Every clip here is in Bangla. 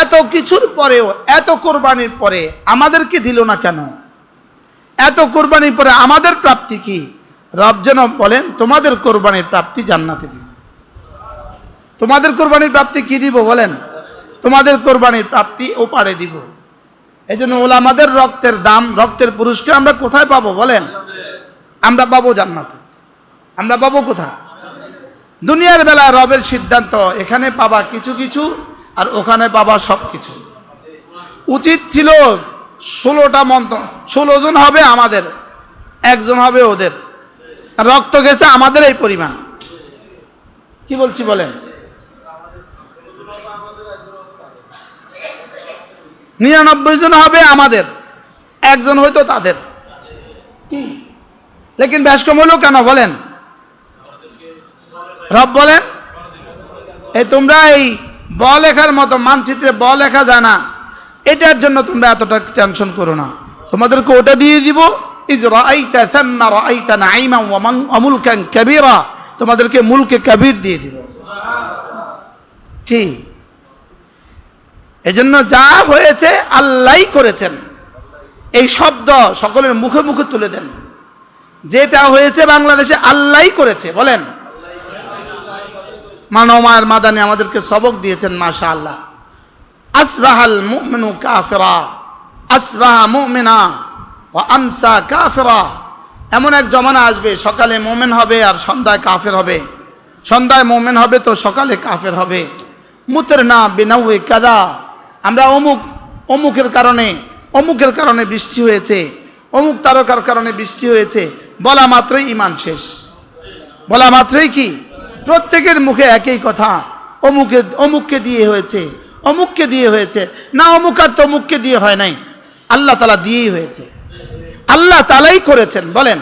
এত কিছুর পরেও, এত কোরবানির পরে আমাদেরকে দিল না কেন? এত কোরবানির পরে আমাদের প্রাপ্তি কি? রব যেন বলেন, তোমাদের কোরবানির প্রাপ্তি জান্নাতে দিব। তোমাদের কোরবানির প্রাপ্তি কি দিব বলেন? তোমাদের কোরবানির প্রাপ্তি ওপারে দিব। এই জন্য ওলামাদের রক্তের দাম, রক্তের পুরস্কার আমরা কোথায় পাবো বলেন? আমরা পাবো জান্নাতে। আমরা পাবো কোথায়? দুনিয়ার বেলা রবের সিদ্ধান্ত, এখানে পাবা কিছু কিছু আর ওখানে বাবা সব কিছু উচিত ছিল ষোলোটা মন্ত্র। ষোলো জন হবে আমাদের, একজন হবে ওদের। রক্ত গেছে আমাদের এই পরিমাণ। কি বলছি বলেন? নিরানব্বই জন হবে আমাদের, একজন হয়তো তাদের। লেকিন ব্যাসকম হলো কেন বলেন? রব বলেন, এই তোমরা এই ব লেখার মতো মানচিত্রে ব লেখা যায় না। এটার জন্য তোমরা এতটা টেনশন করো না। তোমাদেরকে ওটা দিয়ে দিব। ইজ তোমাদেরকে মুলকে কবির দিয়ে দিব। কি? এজন্য যা হয়েছে আল্লাহই করেছেন। এই শব্দ সকলের মুখে মুখে তুলে দেন। যেটা হয়েছে বাংলাদেশে আল্লাহই করেছে, বলেন। মানমায়ের মাদানে আমাদেরকে সবক দিয়েছেন মাশা আল্লাহ আসবাহাল মুমিনু কাফিরা আসবাহা মুমিনা ও আমসা কাফিরা। এমন এক জমানা আসবে, সকালে মোমেন হবে আর সন্ধ্যায় কাফের হবে। সন্ধ্যায় মোমেন হবে তো সকালে কাফের হবে। মুতের না বিনাউয়ে কাদা। আমরা অমুক, অমুকের কারণে অমুকের কারণে বৃষ্টি হয়েছে, অমুক তারকার কারণে বৃষ্টি হয়েছে। বলা মাত্রই ইমান শেষ। বলা মাত্রই কি? প্রত্যেকের মুখে একই কথা। অমুকে, অমুককে দিয়ে হয়েছে, অমুককে দিয়ে হয়েছে। না, অমুক আর তমুককে দিয়ে হয় নাই। আল্লাহ তালা দিয়েই হয়েছে। আল্লাহ তালাই করেছেন, বলেন।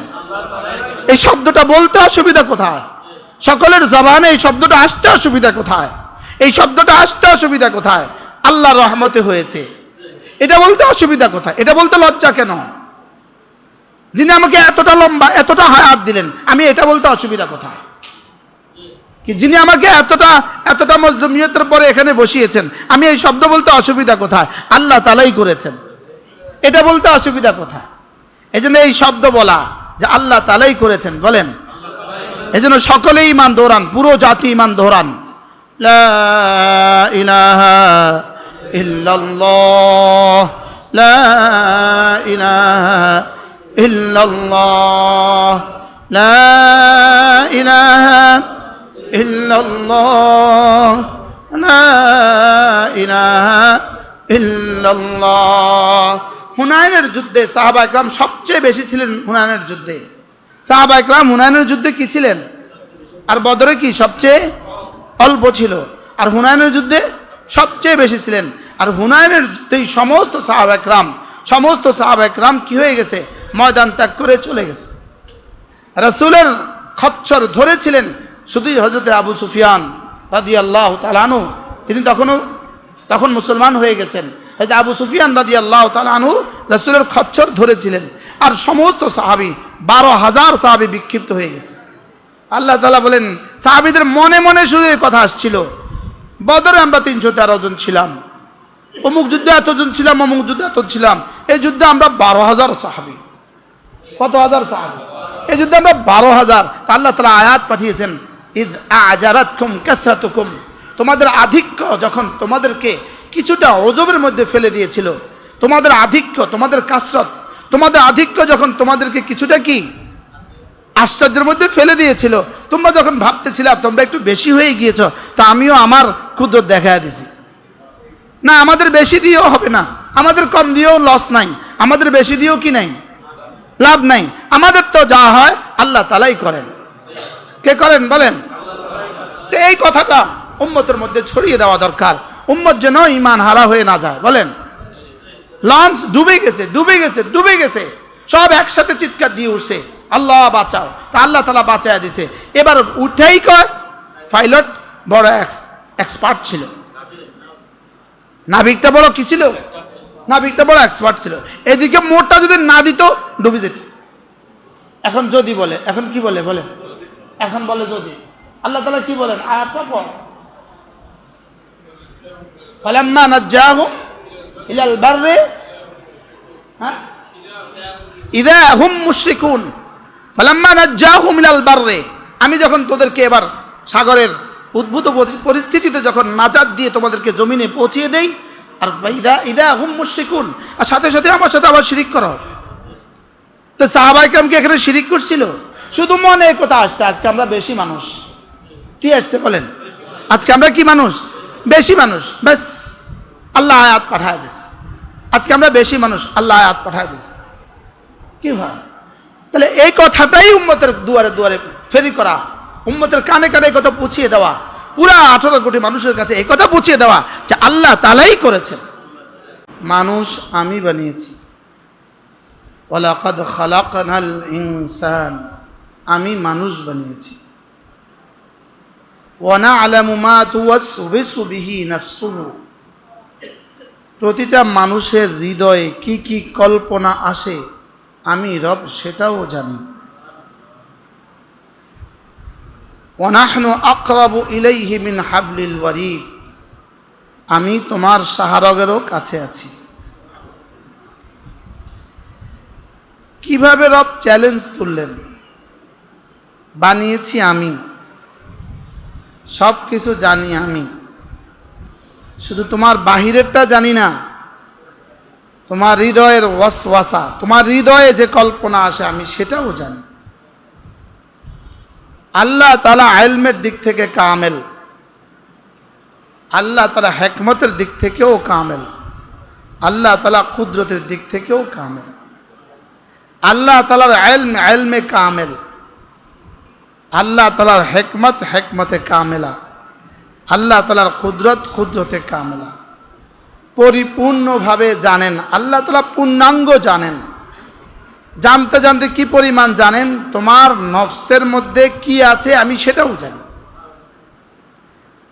এই শব্দটা বলতে অসুবিধা কোথায়? সকলের জবানে এই শব্দটা আসতে অসুবিধা কোথায়? এই শব্দটা আসতে অসুবিধা কোথায়? আল্লাহ রহমতে হয়েছে। এটা বলতে অসুবিধা কোথায়? এটা বলতে লজ্জা কেন? যিনি আমাকে এতটা লম্বা, এতটা হায়াত দিলেন, আমি এটা বলতে অসুবিধা কোথায়? যিনি আমাকে এতটা এতটা মজলুমিয়তের পরে এখানে বসিয়েছেন, আমি এই শব্দ বলতে অসুবিধা কোথায়? আল্লাহ তালাই করেছেন। এটা বলতে অসুবিধা কোথায়? এই জন্য এই শব্দ বলা যে আল্লাহ তালাই করেছেন, বলেন। এই জন্য সকলেই ইমান দৌড়ান, পুরো জাতি ইমান দৌড়ান। লা ইলাহা লা ইলাহা ইল্লাল্লাহ, লা ইলাহা ইল্লাল্লাহ। হুনায়নের যুদ্ধে সাহাবা একরাম সবচেয়ে বেশি ছিলেন হুনায়নের যুদ্ধে। সাহাবা একরাম হুনায়নের যুদ্ধে কি ছিলেন? আর বদরে কি সবচেয়ে অল্প ছিল? আর হুনায়নের যুদ্ধে সবচেয়ে বেশি ছিলেন। আর হুনায়নের যুদ্ধেই সমস্ত সাহাব একরাম, সমস্ত সাহাব একরাম কি হয়ে গেছে? ময়দান ত্যাগ করে চলে গেছে। রসুলের খচ্চর ধরেছিলেন শুধুই হজরতে আবু সুফিয়ান রাদি আল্লাহ তালানু তিনি তখনও, তখন মুসলমান হয়ে গেছেন। হয়তো আবু সুফিয়ান রাদি আল্লাহ তালানহু রসুলের খচ্চর ধরেছিলেন। আর সমস্ত সাহাবি, বারো হাজার সাহাবি বিক্ষিপ্ত হয়ে গেছে। আল্লাহ তালা বলেন, সাহাবিদের মনে মনে শুধু এই কথা আসছিল, বদরে আমরা তিনশো তেরো জন ছিলাম, অমুক যুদ্ধে এতজন ছিলাম, অমুক যুদ্ধে এত ছিলাম, এই যুদ্ধে আমরা বারো হাজার সাহাবি। কত হাজার সাহাবি? এই যুদ্ধে আমরা বারো হাজার। আল্লাহ তালা আয়াত পাঠিয়েছেন ঈদ আজারাত কুম কাসরাতুকুম। তোমাদের আধিক্য যখন তোমাদেরকে কিছুটা অজবের মধ্যে ফেলে দিয়েছিল, তোমাদের আধিক্য, তোমাদের কাসরত, তোমাদের আধিক্য যখন তোমাদেরকে কিছুটা কি আশ্চর্যের মধ্যে ফেলে দিয়েছিল, তোমরা যখন ভাবতেছিলা, তোমরা একটু বেশি হয়ে গিয়েছ, তা আমিও আমার ক্ষুদ্র দেখা দিছি। না, আমাদের বেশি দিয়েও হবে না। আমাদের কম দিয়েও লস নাই। আমাদের বেশি দিয়েও কি নাই? লাভ নাই। আমাদের তো যা হয়, আল্লাহ তালাই করেন। কে করেন বলেন? তো এই কথাটা উম্মতের মধ্যে ছড়িয়ে দেওয়া দরকার। উম্মত যেন ইমান হারা হয়ে না যায়, বলেন। লঞ্চ ডুবে গেছে ডুবে গেছে ডুবে গেছে। সব একসাথে চিৎকার দিয়ে উঠছে। আল্লাহ বাঁচাও। তা আল্লাহ তালা বাঁচায় দিছে। এবার উঠেই কয়, পাইলট বড় এক্সপার্ট ছিল। নাবিকটা বড় কি ছিল? নাবিকটা বড় এক্সপার্ট ছিল। এদিকে মোটটা যদি না দিত, ডুবে যেত। এখন যদি বলে, এখন কি বলে বলে এখন বলে যদি। আল্লাহ তালা কি বলেন? আয়াতটা পর ফালাম্মা নাজ্জাহুম ইলাল বাররে হ্যাঁ? ইদা হুম মুশরিকুন, ফালাম্মা নাজ্জাহুম ইলাল বাররে। আমি যখন তোদেরকে এবার সাগরের উদ্ভূত পরিস্থিতিতে যখন নাজাত দিয়ে তোমাদেরকে জমিনে পৌঁছিয়ে দেই, আর ইদা ইদা হুম মুশরিকুন, আর সাথে সাথে আমার সাথে আবার শিরিক করো। তো সাহাবাইকাম কি এখানে শিরিক করছিল। শুধু মনে কথা আসছে, আজকে আমরা বেশি মানুষ। কি আসছে বলেন? আজকে আমরা কি মানুষ? বেশি মানুষ। ব্যাস, আল্লাহ আয়াত পাঠায় দিছে। আজকে আমরা বেশি মানুষ, আল্লাহ আয়াত পাঠায় দিছে। কি ভাই? তাহলে এই কথাটাই উম্মতের দুয়ারে দুয়ারে ফেরি করা। উম্মতের কানে কানে কথা পুছিয়ে দেওয়া। পুরা আঠারো কোটি মানুষের কাছে এই কথা পুছিয়ে দেওয়া যে আল্লাহ তালাই করেছেন। মানুষ আমি বানিয়েছি। আমি মানুষ বানিয়েছি। প্রতিটা মানুষের হৃদয়ে কি কি কল্পনা আসে, আমি রব সেটাও জানি। ওয়ানাহনু মিন হাবলিল ওয়ারিদ। আমি তোমার সাহারগেরও কাছে আছি। কীভাবে রব চ্যালেঞ্জ তুললেন? বানিয়েছি আমি। সব কিছু জানি আমি। শুধু তোমার বাহিরেরটা জানি না, তোমার হৃদয়ের ওয়াসওয়াসা, তোমার হৃদয়ে যে কল্পনা আসে আমি সেটাও জানি। আল্লাহ তালা আলমের দিক থেকে কামেল। আল্লাহ তালা হেকমতের দিক থেকেও কামেল। আল্লাহ তালা কুদরতের দিক থেকেও কামেল। আল্লাহ তালার আলম আলমে কামেল। আল্লাহ তালার হেকমত হেকমতে কামেলা। আল্লাহ তালার কুদরত কুদরতে কামেলা। পরিপূর্ণভাবে জানেন, আল্লাহ তালা পূর্ণাঙ্গ জানেন। জানতে জানতে কি পরিমাণ জানেন? তোমার নফসের মধ্যে কি আছে আমি সেটাও জানি।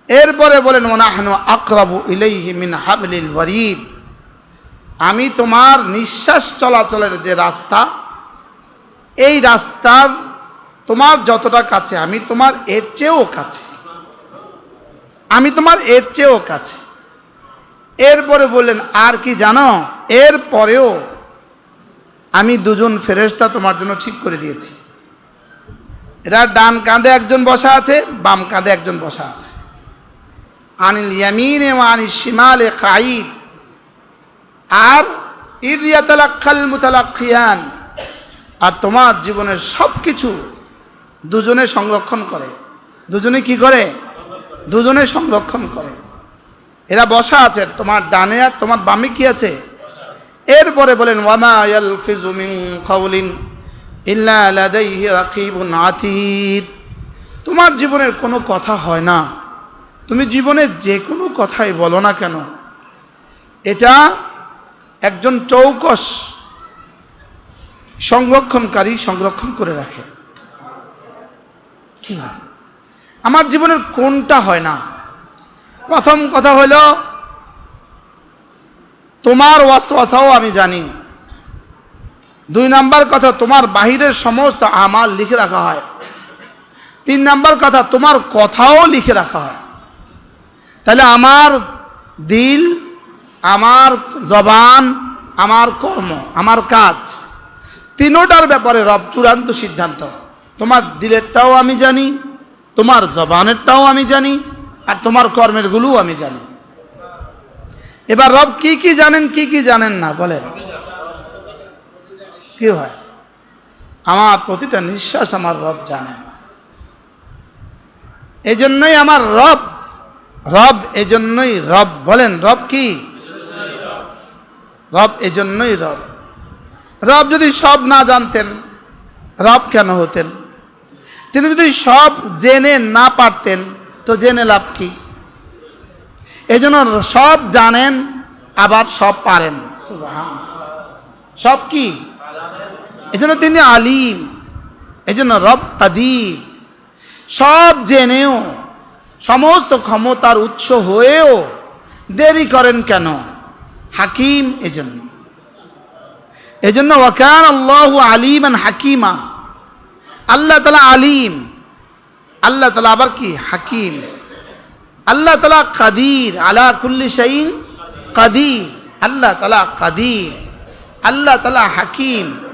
এরপরে বলেন ওনাহনু আকরাবু ইলাইহি মিন হাবলিল ওয়ারিদ। আমি তোমার নিঃশ্বাস চলাচলের যে রাস্তা, এই রাস্তার তোমার যতটা কাছে, আমি তোমার এর চেয়েও কাছে। আমি তোমার এর চেয়েও কাছে। এরপরে বললেন, আর কি জানো এর পরেও আমি দুজন ফেরেশতা তোমার জন্য ঠিক করে দিয়েছি। এরা ডান কাঁধে একজন বসা আছে, বাম কাঁধে একজন বসা আছে। আনিল ইয়ামিনে ওয়া আনিল শিমালে কাঈদ। আর ঈদ ইয়াতালাক্কাল মুতালাক্কিয়ান। আর তোমার জীবনের সব কিছু দুজনে সংরক্ষণ করে। দুজনে কি করে? দুজনে সংরক্ষণ করে। এরা বসা আছে, তোমার ডানে আর তোমার বামে কি আছে? এরপরে বলেন মিন আতীদ। তোমার জীবনের কোনো কথা হয় না। তুমি জীবনে যে কোনো কথাই বলো না কেন? এটা একজন চৌকস সংরক্ষণকারী সংরক্ষণ করে রাখে। কি হয়? আমার জীবনের কোনটা হয় না? প্রথম কথা হলো, তোমার ওয়াসওয়াসাও আমি জানি। দুই নাম্বার কথা, তোমার বাহিরের সমস্ত আমার লিখে রাখা হয়। তিন নাম্বার কথা, তোমার কথাও লিখে রাখা হয়। তাহলে আমার দিল, আমার জবান, আমার কর্ম, আমার কাজ, তিনোটার ব্যাপারে রব চূড়ান্ত সিদ্ধান্ত। তোমার দিলেরটাও আমি জানি, তোমার জবানেরটাও আমি জানি, আর তোমার কর্মেরগুলোও আমি জানি। এবার রব কি কি জানেন, কি কি জানেন না, বলেন। কি হয়? আমার প্রতিটা নিঃশ্বাস আমার রব জানেন এই জন্যই আমার রব রব এজন্যই রব, বলেন, রব কি? রব এজন্যই রব। রব যদি সব না জানতেন, রব কেন হতেন? তিনি যদি সব জেনে না পারতেন, তো জেনে লাভ কি? এই জন্য সব জানেন, আবার সব পারেন। সব কি? এই জন্য তিনি আলিম এই জন্য রব কাদির। সব জেনেও, সমস্ত ক্ষমতার উৎস হয়েও দেরি করেন কেন? হাকিম এজন্য। এজন্য ওয়াকান আল্লাহ আলিমান হাকিমা। আল্লাহ তালা আলিম। আল্লাহ তালা আবার কি? হাকিম। আল্লাহ তালা কাদির। আলা কুল্লি শাইন কাদির। আল্লাহ তালা কাদির। আল্লাহ তালা হাকিম।